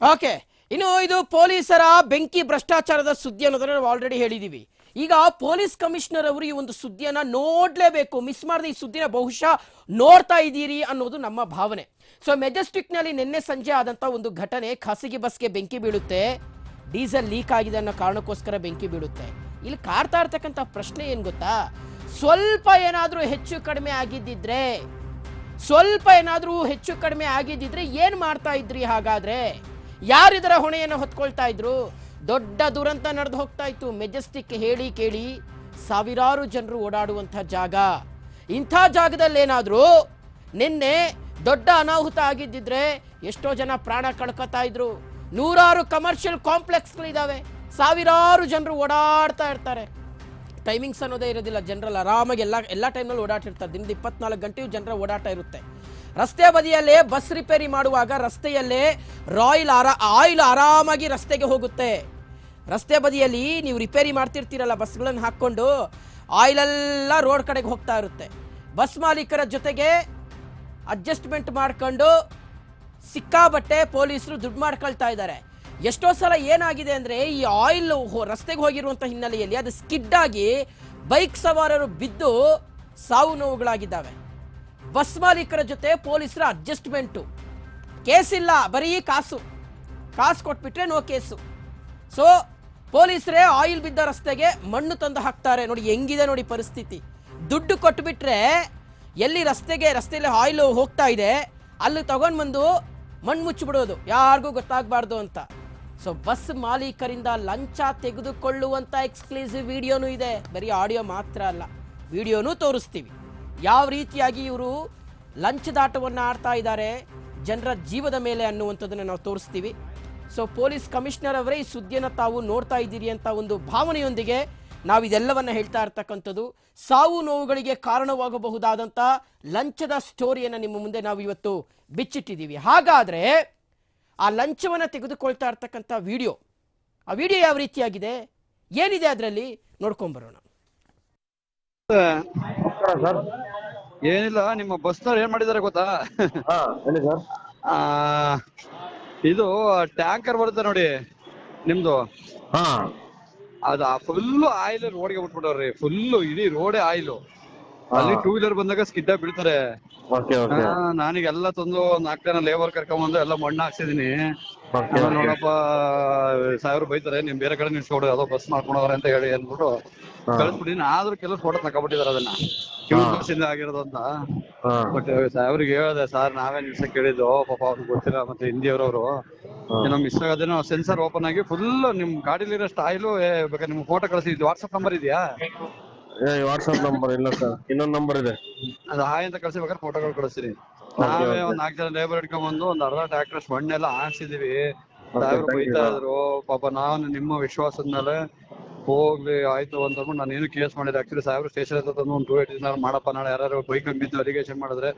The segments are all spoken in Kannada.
ಓಕೆ. ಇನ್ನು ಇದು ಪೊಲೀಸರ ಬೆಂಕಿ ಭ್ರಷ್ಟಾಚಾರದ ಸುದ್ದಿ ಅನ್ನೋದನ್ನ ನಾವು ಆಲ್ರೆಡಿ ಹೇಳಿದೀವಿ. ಈಗ ಪೊಲೀಸ್ ಕಮಿಷನರ್ ಅವರು ಈ ಒಂದು ಸುದ್ದಿಯನ್ನ ನೋಡ್ಲೇಬೇಕು. ಮಿಸ್ ಮಾಡದೆ ಈ ಸುದ್ದಿನ ಬಹುಶಃ ನೋಡ್ತಾ ಇದ್ದೀರಿ ಅನ್ನೋದು ನಮ್ಮ ಭಾವನೆ. ಸೊ ಮೆಜೆಸ್ಟಿಕ್ನಲ್ಲಿ ನಿನ್ನೆ ಸಂಜೆ ಆದಂತ ಒಂದು ಘಟನೆ ಖಾಸಗಿ ಬಸ್ಗೆ ಬೆಂಕಿ ಬೀಳುತ್ತೆ. ಡೀಸೆಲ್ ಲೀಕ್ ಆಗಿದೆ ಅನ್ನೋ ಕಾರಣಕ್ಕೋಸ್ಕರ ಬೆಂಕಿ ಬೀಳುತ್ತೆ. ಇಲ್ಲಿ ಕಾಡ್ತಾ ಇರ್ತಕ್ಕಂಥ ಪ್ರಶ್ನೆ ಏನು ಗೊತ್ತಾ? ಸ್ವಲ್ಪ ಏನಾದರೂ ಹೆಚ್ಚು ಕಡಿಮೆ ಆಗಿದ್ದಿದ್ರೆ, ಸ್ವಲ್ಪ ಏನಾದರೂ ಹೆಚ್ಚು ಕಡಿಮೆ ಆಗಿದ್ದಿದ್ರೆ ಏನು ಮಾಡ್ತಾ ಇದ್ರಿ ಹಾಗಾದ್ರೆ? ಯಾರಿದರ ಹೊಣೆಯನ್ನು ಹೊತ್ಕೊಳ್ತಾ ಇದ್ರು? ದೊಡ್ಡ ದುರಂತ ನಡೆದು ಹೋಗ್ತಾ ಇತ್ತು. ಮೆಜೆಸ್ಟಿಕ್ ಹೇಳಿ ಕೇಳಿ ಸಾವಿರಾರು ಜನರು ಓಡಾಡುವಂಥ ಜಾಗ. ಇಂಥ ಜಾಗದಲ್ಲಿ ಏನಾದ್ರೂ ನಿನ್ನೆ ದೊಡ್ಡ ಅನಾಹುತ ಆಗಿದ್ದಿದ್ರೆ ಎಷ್ಟೋ ಜನ ಪ್ರಾಣ ಕಳ್ಕೊತಾ ಇದ್ರು. ನೂರಾರು ಕಮರ್ಷಿಯಲ್ ಕಾಂಪ್ಲೆಕ್ಸ್ಗಳಿದ್ದಾವೆ ಸಾವಿರಾರು ಜನರು ಓಡಾಡ್ತಾ ಇರ್ತಾರೆ. ಟೈಮಿಂಗ್ಸ್ ಅನ್ನೋದೇ ಇರೋದಿಲ್ಲ. ಜನರಲ್ಲಿ ಆರಾಮಾಗಿ ಎಲ್ಲ ಎಲ್ಲ ಟೈಮ್ನಲ್ಲಿ ಓಡಾಡ್ತಿರ್ತಾರೆ. ದಿನದ ಇಪ್ಪತ್ನಾಲ್ಕು ಗಂಟೆಯೂ ಜನರ ಓಡಾಟ ಇರುತ್ತೆ. ರಸ್ತೆ ಬದಿಯಲ್ಲೇ ಬಸ್ ರಿಪೇರಿ ಮಾಡುವಾಗ ರಸ್ತೆಯಲ್ಲೇ ರಾಯಿಲ್ ಆರಾ, ಆಯಿಲ್ ಆರಾಮಾಗಿ ರಸ್ತೆಗೆ ಹೋಗುತ್ತೆ. ರಸ್ತೆ ಬದಿಯಲ್ಲಿ ನೀವು ರಿಪೇರಿ ಮಾಡ್ತಿರ್ತೀರಲ್ಲ ಬಸ್ಗಳನ್ನು ಹಾಕ್ಕೊಂಡು, ಆಯಿಲೆಲ್ಲ ರೋಡ್ ಕಡೆಗೆ ಹೋಗ್ತಾ ಇರುತ್ತೆ. ಬಸ್ ಮಾಲೀಕರ ಜೊತೆಗೆ ಅಡ್ಜಸ್ಟ್ಮೆಂಟ್ ಮಾಡ್ಕೊಂಡು ಸಿಕ್ಕಾಬಟ್ಟೆ ಪೊಲೀಸರು ದುಡ್ಡು ಮಾಡ್ಕೊಳ್ತಾ ಇದ್ದಾರೆ. ಎಷ್ಟೋ ಸಲ ಏನಾಗಿದೆ ಅಂದರೆ, ಈ ಆಯಿಲ್ ರಸ್ತೆಗೆ ಹೋಗಿರುವಂಥ ಹಿನ್ನೆಲೆಯಲ್ಲಿ ಅದು ಸ್ಕಿಡ್ಡಾಗಿ ಬೈಕ್ ಸವಾರರು ಬಿದ್ದು ಸಾವು ನೋವುಗಳಾಗಿದ್ದಾವೆ. ಬಸ್ ಮಾಲೀಕರ ಜೊತೆ ಪೊಲೀಸರ ಅಡ್ಜಸ್ಟ್ಮೆಂಟು. ಕೇಸ್ ಇಲ್ಲ, ಬರೀ ಕಾಸು. ಕಾಸು ಕೊಟ್ಬಿಟ್ರೆ ನೋ ಕೇಸು. ಸೊ, ಪೊಲೀಸರೇ ಆಯಿಲ್ ಬಿದ್ದ ರಸ್ತೆಗೆ ಮಣ್ಣು ತಂದು ಹಾಕ್ತಾರೆ. ನೋಡಿ, ಹೆಂಗಿದೆ ನೋಡಿ ಪರಿಸ್ಥಿತಿ. ದುಡ್ಡು ಕೊಟ್ಬಿಟ್ರೆ ಎಲ್ಲಿ ರಸ್ತೆಗೆ, ರಸ್ತೆಯಲ್ಲಿ ಆಯಿಲ್ ಹೋಗ್ತಾ ಇದೆ, ಅಲ್ಲಿ ತಗೊಂಡ್ ಬಂದು ಮಣ್ಣು ಮುಚ್ಚಿಬಿಡೋದು. ಯಾರಿಗೂ ಗೊತ್ತಾಗಬಾರ್ದು ಅಂತ. ಸೊ, ಬಸ್ ಮಾಲೀಕರಿಂದ ಲಂಚ ತೆಗೆದುಕೊಳ್ಳುವಂಥ ಎಕ್ಸ್ಕ್ಲೂಸಿವ್ ವಿಡಿಯೋನೂ ಇದೆ. ಬರೀ ಆಡಿಯೋ ಮಾತ್ರ ಅಲ್ಲ. ವಿಡಿಯೋನೂ ತೋರಿಸ್ತೀವಿ. ಯಾವ ರೀತಿಯಾಗಿ ಇವರು ಲಂಚದಾಟವನ್ನು ಆಡ್ತಾ ಇದ್ದಾರೆ, ಜನರ ಜೀವದ ಮೇಲೆ ಅನ್ನುವಂಥದ್ದನ್ನು ನಾವು ತೋರಿಸ್ತೀವಿ. ಸೊ ಪೊಲೀಸ್ ಕಮಿಷನರ್ ಅವರೇ ಈ ಸುದ್ದಿಯನ್ನು ತಾವು ನೋಡ್ತಾ ಇದ್ದೀರಿ ಅಂತ ಒಂದು ಭಾವನೆಯೊಂದಿಗೆ ನಾವು ಇದೆಲ್ಲವನ್ನ ಹೇಳ್ತಾ ಇರ್ತಕ್ಕಂಥದ್ದು. ಸಾವು ನೋವುಗಳಿಗೆ ಕಾರಣವಾಗಬಹುದಾದಂಥ ಲಂಚದ ಸ್ಟೋರಿಯನ್ನು ನಿಮ್ಮ ಮುಂದೆ ನಾವು ಇವತ್ತು ಬಿಚ್ಚಿಟ್ಟಿದ್ದೀವಿ. ಹಾಗಾದ್ರೆ ಆ ಲಂಚವನ್ನು ತೆಗೆದುಕೊಳ್ತಾ ಇರ್ತಕ್ಕಂಥ ವಿಡಿಯೋ, ಆ ವಿಡಿಯೋ ಯಾವ ರೀತಿಯಾಗಿದೆ? ಏನಿದೆ ಅದರಲ್ಲಿ? ನೋಡ್ಕೊಂಬರೋಣ. ನಮಸ್ಕಾರ ಸರ್ ಏನಿಲ್ಲ ನಿಮ್ಮ ಬಸ್ನವ್ರು ಏನ್ ಮಾಡಿದಾರೆ ಗೊತ್ತಾ? ಹಾ ಹೇಳಿ ಸರ್ ಆ ಇದು ಟ್ಯಾಂಕರ್ ಬರುತ್ತೆ ನೋಡಿ ನಿಮ್ದು? ಹಾ. ಅದ ಫುಲ್ ಆಯಿಲ್ ರೋಡ್ಗೆ ಬಿಟ್ಬಿಟ್ಟವ್ರಿ ಫುಲ್ ಇಡೀ ರೋಡೇ ಆಯಿಲ್ ಅಲ್ಲಿ ಟೂ ವೀಲರ್ ಬಂದಾಗ ಸ್ಕಿಡ್ ಬೀಳ್ತಾರೆ. ಓಕೆ ಓಕೆ ನಾನೀಗ ಎಲ್ಲ ತಂದು ನಾಲ್ಕು ಜನ ಲೇಬರ್ ಕರ್ಕೊಂಬಂದು ಎಲ್ಲ ಮಣ್ಣು ಹಾಕ್ಸಿದೀನಿ. ಓಕೆ ನೋಡಪ್ಪ ಸಾವಿರ ಬೈತಾರೆ ನಿಮ್ ಬೇರೆ ಕಡೆ ನಿಲ್ಸ್ಕೊಡು ಅದೋ ಬಸ್ ಮಾಡ್ಕೊಂಡವ್ರೆ ಅಂತ ಹೇಳಿ ಅಂದ್ಬಿಟ್ಟು ಕಳಿಸ್ಬಿಟ್ಟಿನಿ ಆದ್ರೂ ಕೆಲವು ಫೋಟೋ ತಕೊಂಡ್ಬಿಟ್ಟಿದಾರೆ ಅದನ್ನ. ಕಿವಿ ಇಂದ ಆಗಿರೋದು ಅಂತ. ಬಟ್ ಅವ್ರಿಗೆ ಹೇಳ್ದೆ ಸರ್ ನಾವೇ ನಿಲ್ಸಕ್ ಕೇಳಿದ್ದು. ಪಾಪ ಅವ್ರಿಗೆ ಗೊತ್ತಿಲ್ಲ ಮತ್ತೆ ಹಿಂದಿಯವ್ರವ್ರು. ಏನೋ ಮಿಸ್ ಆಗೋದೇನೋ ಸೆನ್ಸರ್ ಓಪನ್ ಆಗಿ ಫುಲ್ ನಿಮ್ ಗಾಡಿಲಿರೋ ಆಯಿಲು ಬೇಕಾದ್ರೆ ನಿಮ್ಗೆ ಫೋಟೋ ಕಳಿಸಿದ್ದು. ವಾಟ್ಸ್ಆಪ್ ನಂಬರ್ ಇದೆಯಾ? ಏ WhatsApp ನಂಬರ್ ಇಲ್ಲ ಸರ್ ಇನ್ನೊಂದ್ ನಂಬರ್ ಇದೆ. ಅದು ಹಾಯ್ ಅಂತ ಕಳ್ಸಿಬೇಕಾದ್ರೆ ಫೋಟೋಗಳು ಕಳಿಸ್ತೀನಿ ನಾವೇ ಒಂದ್ ನಾಲ್ಕು ಜನ ಲೇಬರ್ ಹಿಡ್ಕೊಂಡ್ಬಂದು ಒಂದ್ ಅರ್ಧ ಟ್ರ್ಯಾಕ್ಟರ್ಸ್ ಮಣ್ಣೆಲ್ಲ ಹಾಕ್ಸಿದೀವಿ ಸಾವಿರ thank you, ಬೈತಾ. ಇದ್ರು. ಪಾಪ ನಾನು ನಿಮ್ಮ ವಿಶ್ವಾಸದ ಮೇಲೆ ಹೋಗ್ಲಿ ಆಯ್ತು ಅಂತ ಅಂದ್ಬಿಟ್ಟು ನಾನು ಏನು ಕೇಸ್ ಮಾಡಿದೆ ಆಕ್ಚುಲಿ ಸಾಹೇಬ್ರು ಸ್ಟೇಷನ್ ಹತ್ರ ತಂದು ಒಂದು ಟೂ ಏಟ್ ಮಾಡಪ್ಪ. ನಾಳೆ ಯಾರು ಬೈಕ್ ಬಿದ್ದು ಅಲಿಗೇಷನ್ ಮಾಡಿದ್ರೆ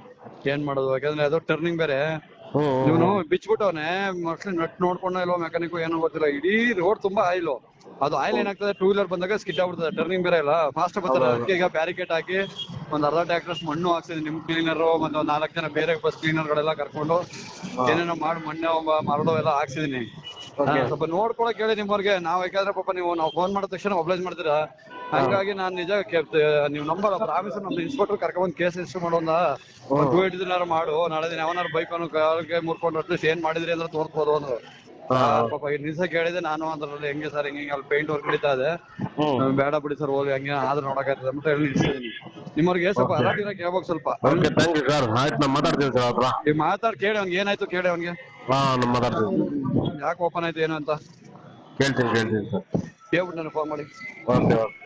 ಏನ್ ಮಾಡೋದು? ಯಾಕಂದ್ರೆ ಅದು ಟರ್ನಿಂಗ್ ಬೇರೆ. ಇವನು ಬಿಚ್ಬಿಟ್ಟವನೆ ಮೋಸ್ಟ್ಲಿ ನಟ್ ನೋಡ್ಕೊಂಡ ಇಲ್ವೋ ಮೆಕ್ಯಾನಿಕ್ ಏನೋ ಗೊತ್ತಿಲ್ಲ. ಇಡೀ ರೋಡ್ ತುಂಬಾ ಆಯಿಲ್ ಅದು ಆಯಿಲ್ ಏನಾಗ್ತದೆ ಟೂ ವೀಲರ್ ಬಂದಾಗ ಸ್ಕಿಡ್ ಆಗ್ಬಿಡ್ತದೆ ಟರ್ನಿಂಗ್ ಬೇರೆ ಇಲ್ಲ. ಫಾಸ್ಟ್ ಬರ್ತಾರೆ ಅದಕ್ಕೆ ಈಗ ಬ್ಯಾರಿಕೇಡ್ ಹಾಕಿ ಒಂದ್ ಅರ್ಧ ಟ್ಯಾಕ್ಟರ್ಸ್ ಮಣ್ಣು ಹಾಕ್ಸಿದ್ವಿ ನಿಮ್ ಕ್ಲೀನರ್ ಮತ್ತೆ ಒಂದ್ ನಾಲ್ಕು ಜನ ಬೇರೆ ಬಸ್ ಕ್ಲೀನರ್ ಗಳೆಲ್ಲ ಕರ್ಕೊಂಡು ಏನೇನೋ ಮಾಡಿ ಮಣ್ಣೆ ಮರಳು ಎಲ್ಲ ಹಾಕ್ಸಿದೀನಿ. ಸ್ವಲ್ಪ ನೋಡ್ಕೊಳಕ್ ಹೇಳಿ ನಿಮ್ಮವ್ರಿಗೆ. ನಾವ್ ಯಾಕಂದ್ರೆ ಪಾಪ ನೀವು ನಾವು ಫೋನ್ ಮಾಡಿದ ತಕ್ಷಣ ಒಬ್ಲೈಸ್ ಮಾಡ್ತೀರಾ? ಹಂಗಾಗಿ ನಾನ್ ನಿಜ ಕೇ- ನೀವು ನಂಬರ್ ಆಫೀಸರ್ ನಮ್ದು ಇನ್ಸ್ಪೆಕ್ಟರ್ ಕರ್ಕೊಂಡ್ ಕೇಸ್ ರಿಜಿಸ್ಟರ್ ಮಾಡೋಣ ಟೂ ಏಟ್ ದಿನ ಮಾಡು ನಾಳೆ ದಿನ ಯಾವನಾರು ಬೈಕ್ ಅನ್ನು ಕಾಲ್ಗೆ ಮುರ್ಕೊಂಡು ಅಟ್ಲೀಸ್ಟ್ ಏನ್ ಮಾಡಿದ್ರಿ ಅಂದ್ರೆ ತೋರ್ಸ್ಬೋದು ಅಂದ್ರು. ಆ, ಪಾಪ ಈ ನಿಜ ಕೇಳಿದೆ ನಾನು ಅದ್ರಲ್ಲಿ ಹೆಂಗೆ ಸರ್ ಹಿಂಗೆ ಅಲ್ಲಿ ಪೇಂಟ್ ವರ್ಕ್ ನಡೀತಾ ಇದೆ. ಹ್ಮ್. ನಾವ್ ಬೇಡ ಬಿಡಿ ಸರ್ ಹೋಗಿ ಹಂಗೆ ಆದ್ರೆ ನೋಡಕ್ಕಾಗ್ತದೆ ಅಂತ ಹೇಳಿ ನಿಲ್ಸಿದೀನಿ ನಿಮ್ಮವ್ರಿಗೆ ಸ್ವಲ್ಪ Okay. ಅಲರ್ಟ್ ಇರಕ್ಕೆ ಸ್ವಲ್ಪ. ಓಕೆ ಥ್ಯಾಂಕ್ ಯು ಸರ್ ಆಯ್ತು ನಾ ಮಾತಾಡ್ತೀನಿ ಸರ್ ಹತ್ರ. ಈಗ ಮಾತಾಡ್ ಕೇಳಿ ಅವ್ನಿಗೆ ಏನಾಯ್ತು ಕೇಳಿ ಅವ್ನಿಗೆ. ಹಾ ನಾ ಮಾತಾಡ್ತೀನಿ. ಯಾಕೆ ಓಪನ್ ಆಯ್ತು ಏನು ಅಂತ? ಕೇಳ್ತೀನಿ ಕೇಳ್ತೀನಿ ಸರ್ ಹೇಳ್ಬಿಟ್ಟು ನನಗೆ ಫೋನ್ ಮಾಡಿ. Okay okay